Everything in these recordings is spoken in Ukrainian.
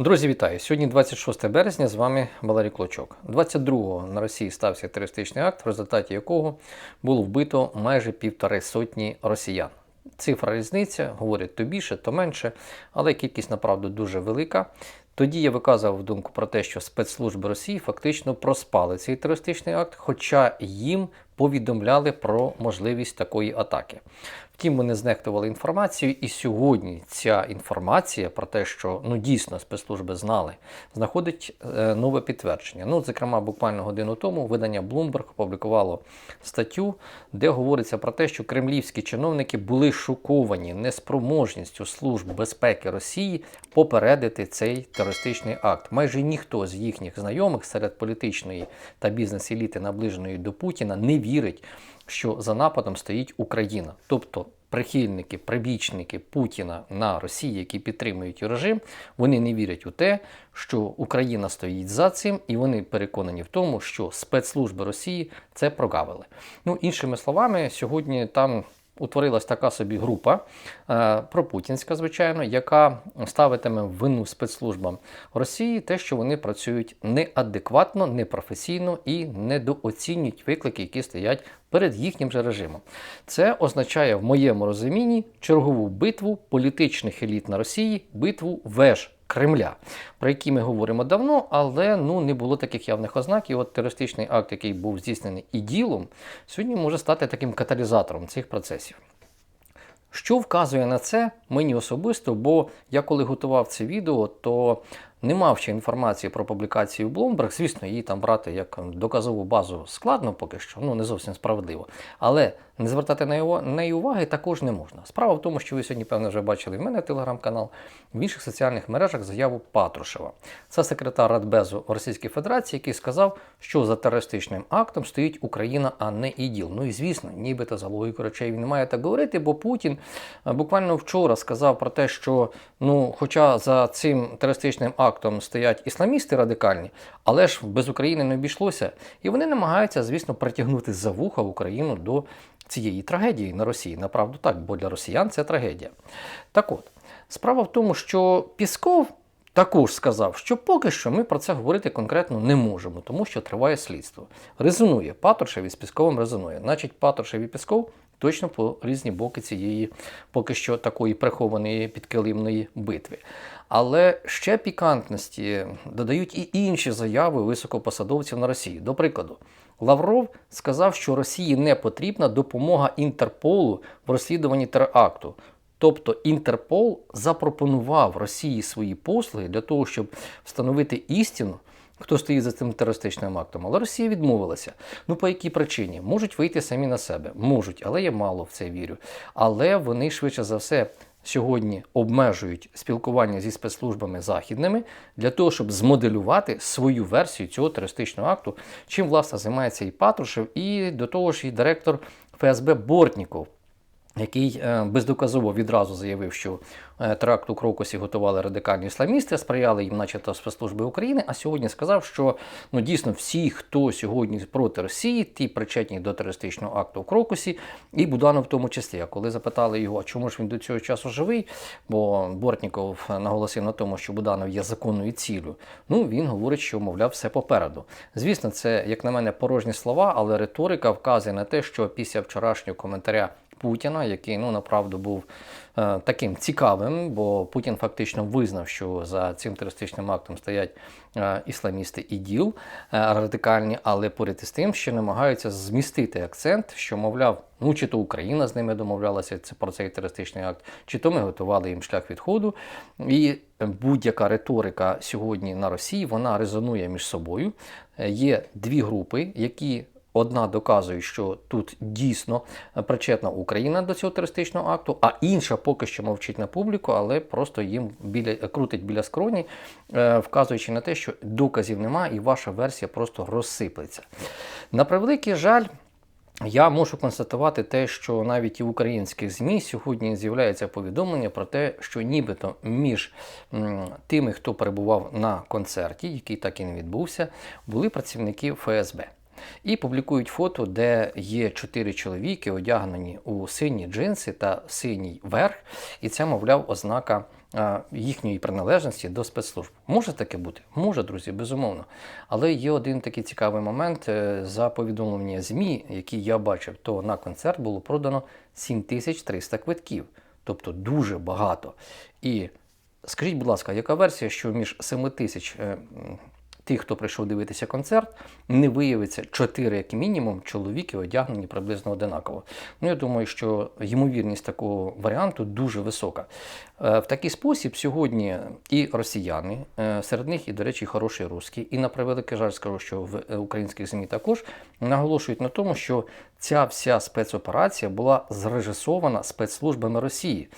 Друзі, вітаю! Сьогодні 26 березня, з вами Валерій Клочок. 22-го на Росії стався терористичний акт, в результаті якого було вбито майже півтори сотні росіян. Цифра різниця, говорять то більше, то менше, але кількість направду дуже велика. Тоді я виказував думку про те, що спецслужби Росії фактично проспали цей терористичний акт, хоча їм повідомляли про можливість такої атаки. Втім, вони знехтували інформацією, і сьогодні ця інформація про те, що ну дійсно спецслужби знали, знаходить е, нове підтвердження. Ну, зокрема, буквально годину тому видання Bloomberg опублікувало статтю, де говориться про те, що кремлівські чиновники були шоковані неспроможністю служб безпеки Росії попередити цей терористичний акт. Майже ніхто з їхніх знайомих серед політичної та бізнес-еліти, наближеної до Путіна, не вірить, що за нападом стоїть Україна. Тобто прихильники, прибічники Путіна на Росії, які підтримують режим, вони не вірять у те, що Україна стоїть за цим, і вони переконані в тому, що спецслужби Росії це прогавили. Ну, іншими словами, сьогодні там. Утворилась така собі група е, пропутінська, звичайно, яка ставитиме вину спецслужбам Росії те, що вони працюють неадекватно, непрофесійно і недооцінюють виклики, які стоять перед їхнім же режимом. Це означає в моєму розумінні чергову битву політичних еліт на Росії, битву веж. Кремля, про які ми говоримо давно, але ну не було таких явних ознак. І от терористичний акт, який був здійснений і ділом, сьогодні може стати таким каталізатором цих процесів. Що вказує на це мені особисто, бо я коли готував це відео, то не мав ще інформації про публікацію Bloomberg. Звісно, її там брати як доказову базу складно поки що, ну не зовсім справедливо. Але не звертати на неї уваги також не можна. Справа в тому, що ви сьогодні, певно, вже бачили в мене телеграм-канал, в інших соціальних мережах заяву Патрушева. Це секретар Радбезу Російської Федерації, який сказав, що за терористичним актом стоїть Україна, а не іділ. Ну і звісно, нібито за логікою речей він має так говорити, бо Путін е, буквально вчора сказав про те, що ну, хоча за цим терористичним актом стоять ісламісти радикальні, але ж без України не обійшлося. І вони намагаються, звісно, притягнути за вуха Україну до цієї трагедії на Росії. Направду так, бо для росіян це трагедія. Так от, справа в тому, що Пісков. Також сказав, що поки що ми про це говорити конкретно не можемо, тому що триває слідство. Резонує Патрушев із Пісковим резонує. Значить, Патрушев і Пісков точно по різні боки цієї поки що такої прихованої підкилимної битви. Але ще пікантності додають і інші заяви високопосадовців на Росії. До прикладу, Лавров сказав, що Росії не потрібна допомога Інтерполу в розслідуванні теракту. Тобто Інтерпол запропонував Росії свої послуги для того, щоб встановити істину, хто стоїть за цим терористичним актом. Але Росія відмовилася. Ну по якій причині? Можуть вийти самі на себе. Можуть, але я мало в це вірю. Але вони швидше за все. Сьогодні обмежують спілкування зі спецслужбами західними для того, щоб змоделювати свою версію цього терористичного акту, чим власне займається і Патрушев, і до того ж і директор ФСБ Бортніков який е, бездоказово відразу заявив, що е, теракт у Крокусі готували радикальні ісламісти, сприяли їм, начебто, спецслужби України. А сьогодні сказав, що ну дійсно всі, хто сьогодні проти Росії, ті причетні до терористичного акту у Крокусі, і Буданов в тому числі. А коли запитали його, а чому ж він до цього часу живий? Бо Бортніков наголосив на тому, що Буданов є законною ціллю. Ну він говорить, що мовляв все попереду. Звісно, це як на мене порожні слова, але риторика вказує на те, що після вчорашнього коментаря. Путіна, який ну направду був е, таким цікавим, бо Путін фактично визнав, що за цим терористичним актом стоять е, ісламісти і ДІЛ е, радикальні, але поряд із тим, що намагаються змістити акцент, що мовляв, ну чи то Україна з ними домовлялася це про цей терористичний акт, чи то ми готували їм шлях відходу. І будь-яка риторика сьогодні на Росії вона резонує між собою. Е, є дві групи, які Одна доказує, що тут дійсно причетна Україна до цього терористичного акту, а інша поки що мовчить на публіку, але просто їм біля крутить біля скроні, е, вказуючи на те, що доказів немає, і ваша версія просто розсиплеться. На превеликий жаль. Я можу констатувати те, що навіть і в українських ЗМІ сьогодні з'являється повідомлення про те, що нібито між тими, хто перебував на концерті, який так і не відбувся, були працівники ФСБ. І публікують фото, де є чотири чоловіки, одягнені у сині джинси та синій верх. І це, мовляв, ознака їхньої приналежності до спецслужб. Може таке бути? Може, друзі, безумовно. Але є один такий цікавий момент. Е, За повідомлення ЗМІ, які я бачив, то на концерт було продано 7300 квитків, тобто дуже багато. І скажіть, будь ласка, яка версія, що між 7 тисяч е, тих, хто прийшов дивитися концерт, не виявиться 4, як мінімум, чоловіки одягнені приблизно одинаково. Ну, я думаю, що ймовірність такого варіанту дуже висока. Е, В такий спосіб сьогодні і росіяни, е, серед них і, до речі, хороші русські, і на превеликий жаль скажу, що в е, українських ЗМІ також наголошують на тому, що ця вся спецоперація була зрежисована спецслужбами Росії,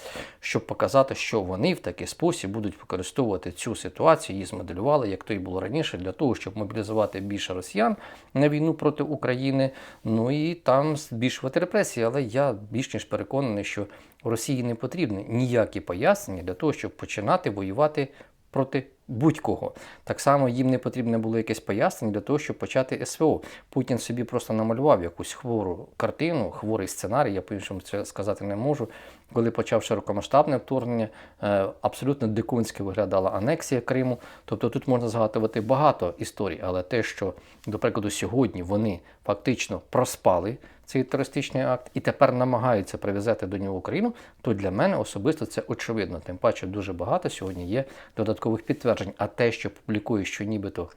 щоб показати, що вони в такий спосіб будуть використовувати цю ситуацію, її змоделювали, як то і було раніше, для того, щоб мобілізувати більше росіян на війну проти України. Ну і там збільшувати репресії. Але я більш ніж переконаний, що Росії не потрібні ніякі пояснення для того, щоб починати воювати проти будь-кого. Так само їм не потрібне було якесь пояснення для того, щоб почати СВО. Путін собі просто намалював якусь хвору картину, хворий сценарій, я по-іншому це сказати не можу. Коли почав широкомасштабне вторгнення, е, абсолютно дикунськи виглядала анексія Криму. Тобто тут можна згадувати багато історій, але те, що, до прикладу, сьогодні вони фактично проспали цей терористичний акт і тепер намагаються прив'язати до нього Україну, то для мене особисто це очевидно. Тим паче дуже багато сьогодні є додаткових підтверджень. А те, що публікує, що нібито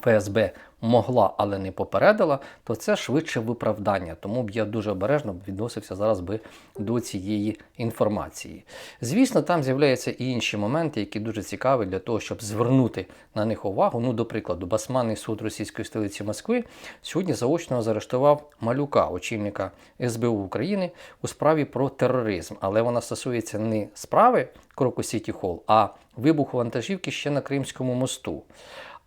ФСБ могла, але не попередила, то це швидше виправдання. Тому б я дуже обережно відносився зараз би до цієї інформації. Звісно, там з'являються і інші моменти, які дуже цікаві для того, щоб звернути на них увагу. Ну, до прикладу, Басманний суд російської столиці Москви сьогодні заочно заарештував малюка, очільника СБУ України у справі про тероризм. Але вона стосується не справи Кроку Сіті Холл, а вибуху вантажівки ще на Кримському мосту.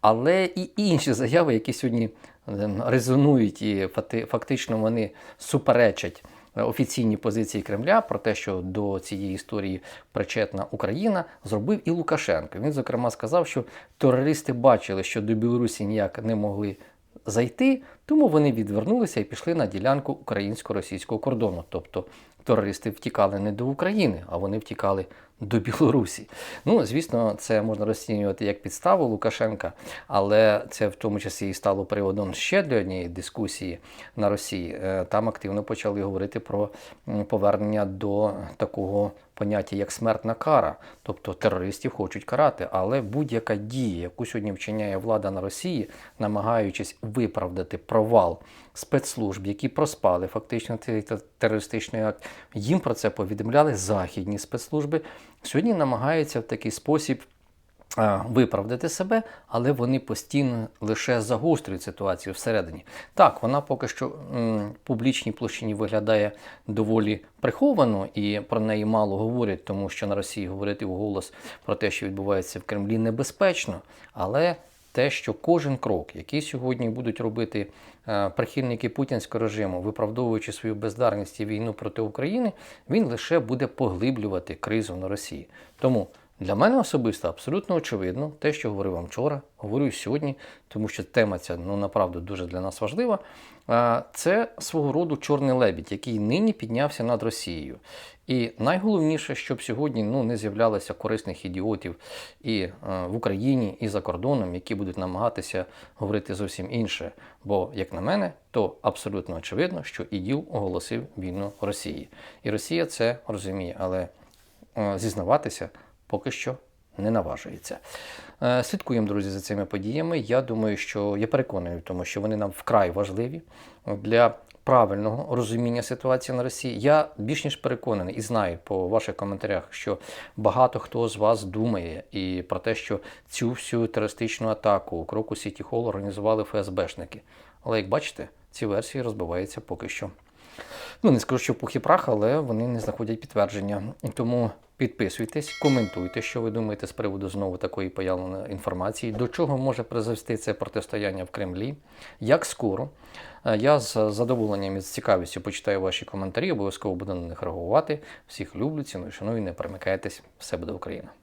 Але і інші заяви, які сьогодні ем, резонують і фактично вони суперечать е, офіційній позиції Кремля про те, що до цієї історії причетна Україна, зробив і Лукашенко. Він, зокрема, сказав, що терористи бачили, що до Білорусі ніяк не могли зайти, тому вони відвернулися і пішли на ділянку українсько-російського кордону. Тобто терористи втікали не до України, а вони втікали до Білорусі. Ну, звісно, це можна розцінювати як підставу Лукашенка, але це в тому числі і стало приводом ще для однієї дискусії на Росії. Е, Там активно почали говорити про повернення до такого поняття як смертна кара. Тобто терористів хочуть карати, але будь-яка дія, яку сьогодні вчиняє влада на Росії, намагаючись виправдати провал спецслужб, які проспали фактично цей терористичний акт, їм про це повідомляли західні спецслужби. Сьогодні намагаються в такий спосіб виправдати себе, але вони постійно лише загострюють ситуацію всередині. Так, вона поки що в публічній площині виглядає доволі приховано, і про неї мало говорять, тому що на Росії говорити вголос про те, що відбувається в Кремлі, небезпечно. Але те, що кожен крок, який сьогодні будуть робити е, прихильники путінського режиму, виправдовуючи свою бездарність і війну проти України, він лише буде поглиблювати кризу на Росії. Тому для мене особисто абсолютно очевидно, те, що говорив вам вчора, говорю сьогодні, тому що тема ця ну направду дуже для нас важлива. Це свого роду чорний лебідь, який нині піднявся над Росією. І найголовніше, щоб сьогодні ну, не з'являлося корисних ідіотів і е, в Україні, і за кордоном, які будуть намагатися говорити зовсім інше. Бо, як на мене, то абсолютно очевидно, що іділ оголосив війну Росії. І Росія це розуміє, але е, зізнаватися поки що не наважується. Е, Слідкуємо, друзі, за цими подіями. Я думаю, що я переконаний в тому, що вони нам вкрай важливі для правильного розуміння ситуації на Росії. Я більш ніж переконаний і знаю по ваших коментарях, що багато хто з вас думає і про те, що цю всю терористичну атаку у кроку Сіті Холл організували ФСБшники. Але як бачите, ці версії розбиваються поки що. Ну, не скажу, що пух і прах, але вони не знаходять підтвердження. Тому підписуйтесь, коментуйте, що ви думаєте з приводу знову такої появленої інформації, до чого може призвести це протистояння в Кремлі, як скоро. Е, Я з задоволенням і з цікавістю почитаю ваші коментарі, обов'язково буду на них реагувати. Всіх люблю, ціную, шаную, не перемикайтесь. Все буде Україна!